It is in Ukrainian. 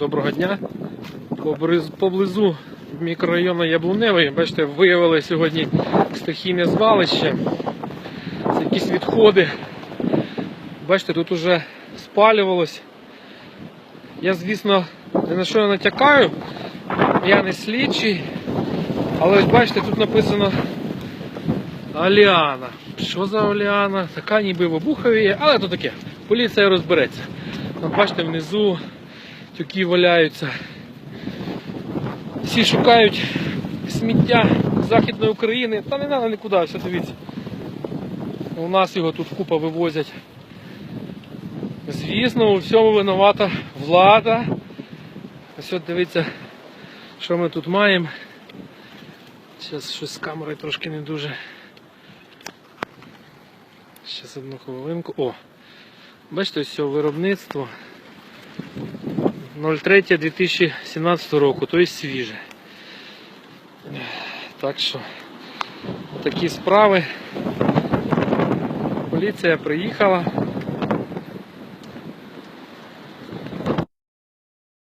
Доброго дня. Поблизу, мікрорайону Яблуневий, бачите, виявили сьогодні стихійне звалище. Це якісь відходи. Бачите, тут уже спалювалось. Я, звісно, ні на що не натякаю. Я не слідчий. Але ось бачите, тут написано Аліана. Що за Аліана? Така ніби вибухові є, але то таке. Поліція розбереться. Бачите, внизу тюки валяються. Всі шукають сміття Західної України. Та не треба нікуди, все дивіться. У нас його тут купа вивозять. Звісно, у всьому винувата влада. Ось от дивіться, що ми тут маємо. Зараз щось з камерою трошки не дуже. Зараз одну хвилинку. О! Бачите, ось цього виробництво 03-2017 року, тобто свіже. Так що такі справи. Поліція приїхала.